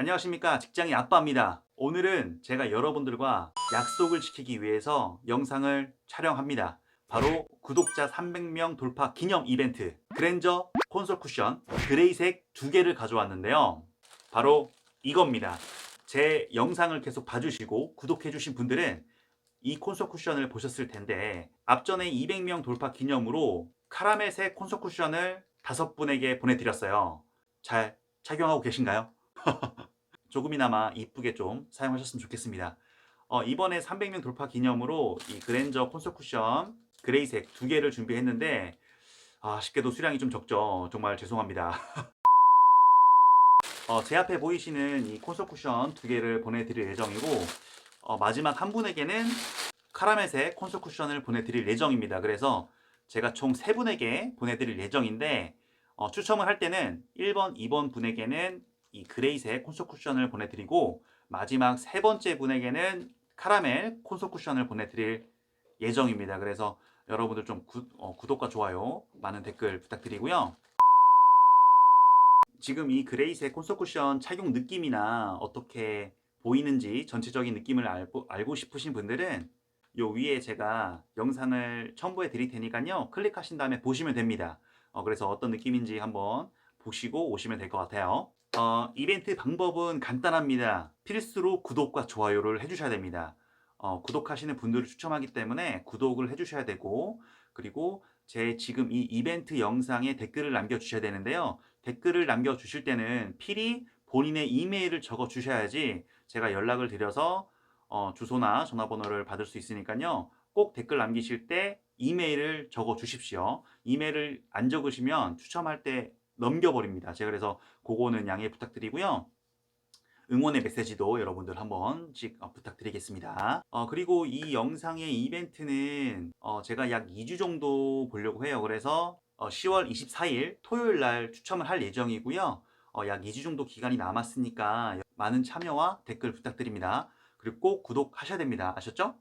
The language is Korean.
안녕하십니까 직장인 아빠입니다. 오늘은 제가 여러분들과 약속을 지키기 위해서 영상을 촬영합니다. 바로 구독자 300명 돌파 기념 이벤트 그랜저 콘솔 쿠션 그레이색 두 개를 가져왔는데요. 바로 이겁니다. 제 영상을 계속 봐주시고 구독해주신 분들은 이 콘솔 쿠션을 보셨을 텐데 앞전에 200명 돌파 기념으로 카라멜색 콘솔 쿠션을 다섯 분에게 보내드렸어요. 잘 착용하고 계신가요? 조금이나마 이쁘게 좀 사용하셨으면 좋겠습니다. 어, 이번에 300명 돌파 기념으로 이 그랜저 콘솔 쿠션 그레이색 두 개를 준비했는데 아쉽게도 수량이 좀 적죠. 정말 죄송합니다. 어, 제 앞에 보이시는 이 콘솔 쿠션 두 개를 보내드릴 예정이고 어, 마지막 한 분에게는 카라멜색 콘솔 쿠션을 보내드릴 예정입니다. 그래서 제가 총 세 분에게 보내드릴 예정인데 어, 추첨을 할 때는 1번, 2번 분에게는 이 그레이색 콘솔 쿠션을 보내드리고 마지막 세 번째 분에게는 카라멜 콘솔 쿠션을 보내드릴 예정입니다. 그래서 여러분들 좀 구, 어, 구독과 좋아요 많은 댓글 부탁드리고요. 지금 이 그레이색 콘솔 쿠션 착용 느낌이나 어떻게 보이는지 전체적인 느낌을 알고, 알고 싶으신 분들은 요 위에 제가 영상을 첨부해 드릴 테니까요. 클릭하신 다음에 보시면 됩니다. 어, 그래서 어떤 느낌인지 한번 보시고 오시면 될 것 같아요. 어, 이벤트 방법은 간단합니다. 필수로 구독과 좋아요를 해주셔야 됩니다. 어, 구독하시는 분들을 추첨하기 때문에 구독을 해주셔야 되고 그리고 제 지금 이 이벤트 영상에 댓글을 남겨주셔야 되는데요. 댓글을 남겨주실 때는 필히 본인의 이메일을 적어 주셔야지 제가 연락을 드려서 어, 주소나 전화번호를 받을 수 있으니까요. 꼭 댓글 남기실 때 이메일을 적어 주십시오. 이메일을 안 적으시면 추첨할 때 넘겨버립니다. 제가 그래서 그거는 양해 부탁드리고요. 응원의 메시지도 여러분들 한 번씩 어, 부탁드리겠습니다. 어, 그리고 이 영상의 이벤트는 어, 제가 약 2주 정도 보려고 해요. 그래서 어, 10월 24일 토요일 날 추첨을 할 예정이고요. 어, 약 2주 정도 기간이 남았으니까 많은 참여와 댓글 부탁드립니다. 그리고 꼭 구독하셔야 됩니다. 아셨죠?